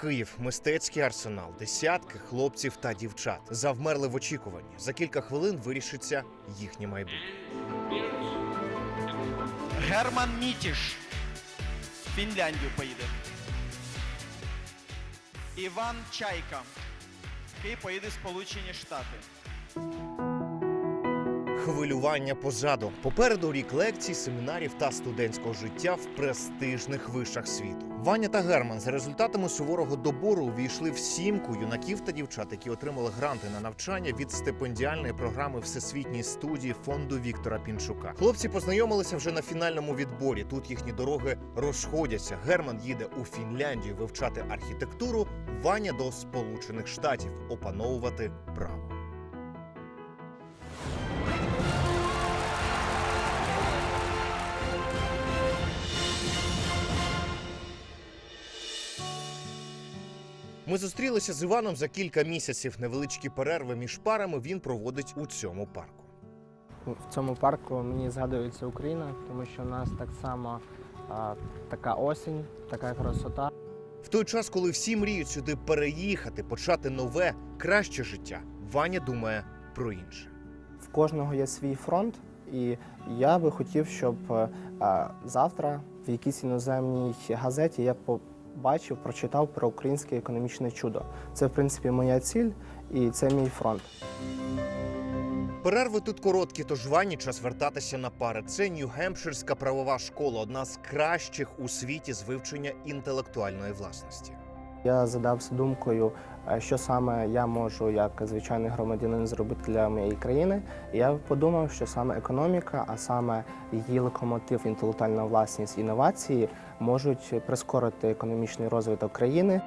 Київ, мистецький арсенал, десятки хлопців та дівчат завмерли в очікуванні. За кілька хвилин вирішиться їхнє майбутнє. Герман Мітіш в Фінляндію поїде. Іван Чайка, який поїде в Сполучені Штати. Хвилювання позаду. Попереду рік лекцій, семінарів та студентського життя в престижних вишах світу. Ваня та Герман за результатами суворого добору увійшли в сімку юнаків та дівчат, які отримали гранти на навчання від стипендіальної програми Всесвітньої студії фонду Віктора Пінчука. Хлопці познайомилися вже на фінальному відборі. Тут їхні дороги розходяться. Герман їде у Фінляндію вивчати архітектуру. Ваня до Сполучених Штатів опановувати право. Ми зустрілися з Іваном за кілька місяців. Невеличкі перерви між парами він проводить у цьому парку. В цьому парку мені згадується Україна, тому що в нас так само а, така осінь, така красота. В той час, коли всі мріють сюди переїхати, почати нове, краще життя, Ваня думає про інше. В кожного є свій фронт, і я би хотів, щоб а, завтра в якійсь іноземній газеті я побачив, прочитав про українське економічне чудо. Це, в принципі, моя ціль і це мій фронт. Перерви тут короткі, тож Вані час вертатися на пари. Це Нью-Гемпширська правова школа, одна з кращих у світі з вивчення інтелектуальної власності. Я задався думкою, е, що саме я можу як звичайний громадянин зробити для моєї країни. Я подумав, що саме економіка, а саме її локомотив, інтелектуальна власність, інновації можуть прискорити економічний розвиток країни.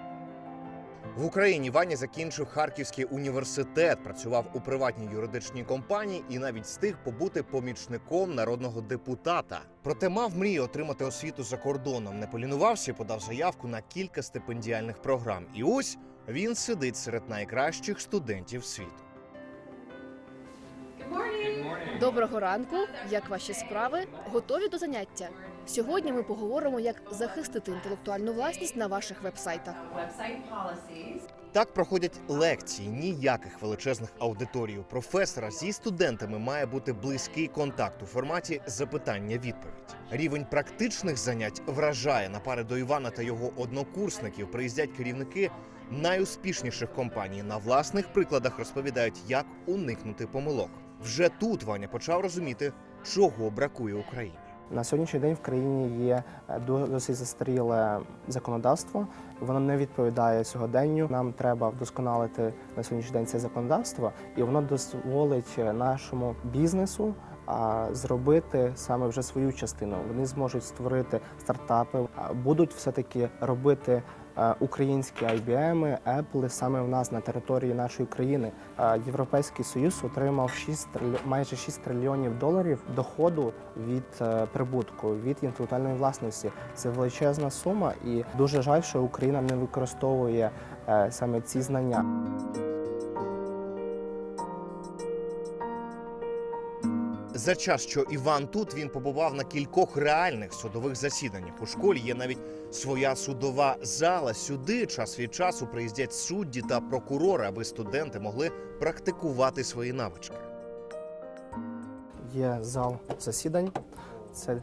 В Україні Ваня закінчив Харківський університет, працював у приватній юридичній компанії і навіть встиг побути помічником народного депутата. Проте мав мрію отримати освіту за кордоном. Не полінувався і подав заявку на кілька стипендіальних програм. І ось він сидить серед найкращих студентів світу. Доброго ранку. Як ваші справи? Готові до заняття? Сьогодні ми поговоримо, як захистити інтелектуальну власність на ваших вебсайтах. Так проходять лекції, ніяких величезних аудиторій. У професора зі студентами має бути близький контакт у форматі запитання-відповідь. Рівень практичних занять вражає на пари до Івана та його однокурсників. Приїздять керівники найуспішніших компаній. На власних прикладах розповідають, як уникнути помилок. Вже тут Ваня почав розуміти, чого бракує Україні. На сьогоднішній день в країні є е, досить застаріле законодавство. Воно не відповідає сьогоденню. Нам треба вдосконалити на сьогоднішній день це законодавство, і воно дозволить е, нашому бізнесу зробити саме вже свою частину. Вони зможуть створити стартапи, будуть все таки робити. Е, Українські IBM, Apple саме в нас на території нашої країни. Європейський Союз отримав 6 майже 6 трильйонів доларів доходу від е, прибутку від інтелектуальної власності. Це величезна сума, і дуже жаль, що Україна не використовує е, саме ці знання. За час, що Іван тут, він побував на кількох реальних судових засіданнях. У школі є навіть своя судова зала. Сюди час від часу приїздять судді та прокурори, аби студенти могли практикувати свої навички. Є зал засідань. Це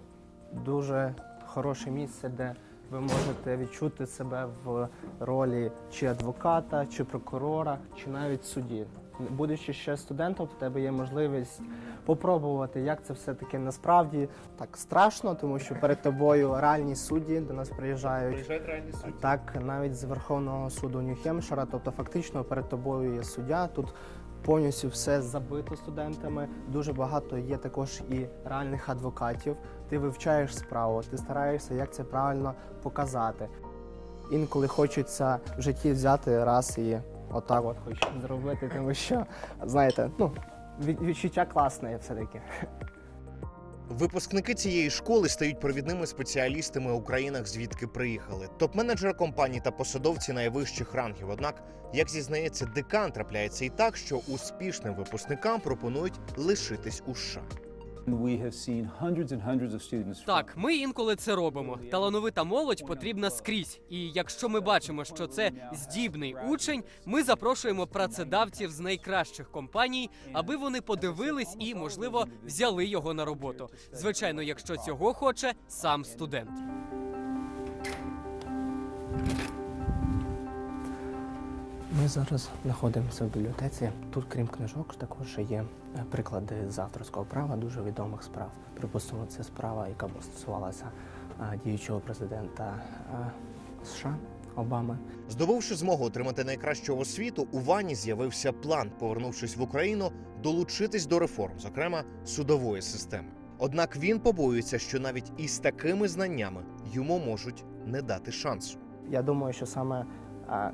дуже хороше місце, де ви можете відчути себе в ролі чи адвоката, чи прокурора, чи навіть судді. Будучи ще студентом, в тебе є можливість попробувати, як це все таки насправді так страшно, тому що перед тобою реальні судді до нас приїжджають. Приїжджають реальні судді. Так, навіть з Верховного суду Нью-Хемпшира, тобто фактично перед тобою є суддя. Тут повністю все забито студентами. Дуже багато є також і реальних адвокатів. Ти вивчаєш справу, ти стараєшся, як це правильно показати. Інколи хочеться в житті взяти раз і отак от хочу зробити, тому що знаєте, ну відчуття класне все-таки. Випускники цієї школи стають провідними спеціалістами у країнах, звідки приїхали. Топ-менеджери компаній та посадовці найвищих рангів. Однак, як зізнається декан, трапляється і так, що успішним випускникам пропонують лишитись у США. Так, ми інколи це робимо. Талановита молодь потрібна скрізь. І якщо ми бачимо, що це здібний учень, ми запрошуємо працедавців з найкращих компаній, аби вони подивились і, можливо, взяли його на роботу. Звичайно, якщо цього хоче сам студент. Ми зараз знаходимося в бібліотеці. Тут, крім книжок, також є е, приклади з авторського права дуже відомих справ. Припустимо, це справа, яка стосувалася е, діючого президента е, США Обами. Здобувши змогу отримати найкращу освіту, у Вані з'явився план, повернувшись в Україну, долучитись до реформ, зокрема судової системи. Однак він побоюється, що навіть із такими знаннями йому можуть не дати шансу. Я думаю, що саме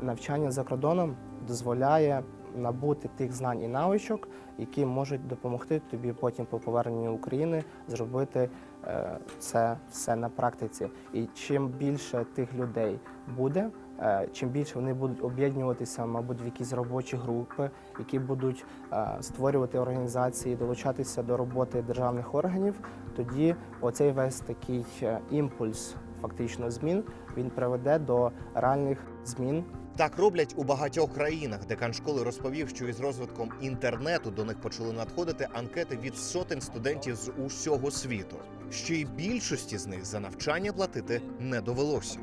навчання за кордоном дозволяє набути тих знань і навичок, які можуть допомогти тобі потім по поверненню України зробити е, це все на практиці. І чим більше тих людей буде, е, чим більше вони будуть об'єднуватися, мабуть, в якісь робочі групи, які будуть е, створювати організації, долучатися до роботи державних органів, тоді оцей весь такий імпульс фактично змін він приведе до реальних змін Так роблять у багатьох країнах. Декан школи розповів, що із розвитком інтернету до них почали надходити анкети від сотень студентів з усього світу. Ще й більшості з них за навчання платити не довелося.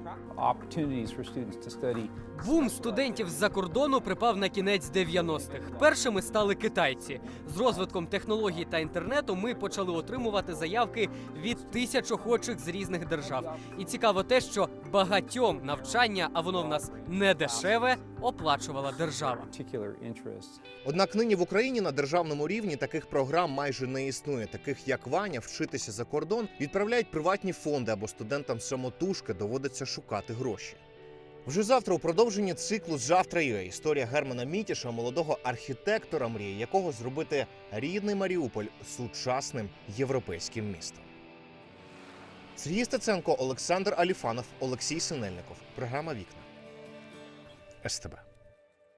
Бум студентів з-за кордону припав на кінець 90-х. Першими стали китайці. З розвитком технологій та інтернету ми почали отримувати заявки від тисяч охочих з різних держав. І цікаво те, що багатьом навчання, а воно в нас не дешеве, оплачувала держава. Однак нині в Україні на державному рівні таких програм майже не існує. Таких як Ваня, вчитися за кордон відправляють приватні фонди або студентам самотужки доводиться шукати гроші. Вже завтра у продовженні циклу Завтра ЮЕ історія Германа Мітіша, молодого архітектора, мрії якого зробити рідний Маріуполь сучасним європейським містом. Сергій Стеценко, Олександр Аліфанов, Олексій Синельников. Програма Вікна СТБ.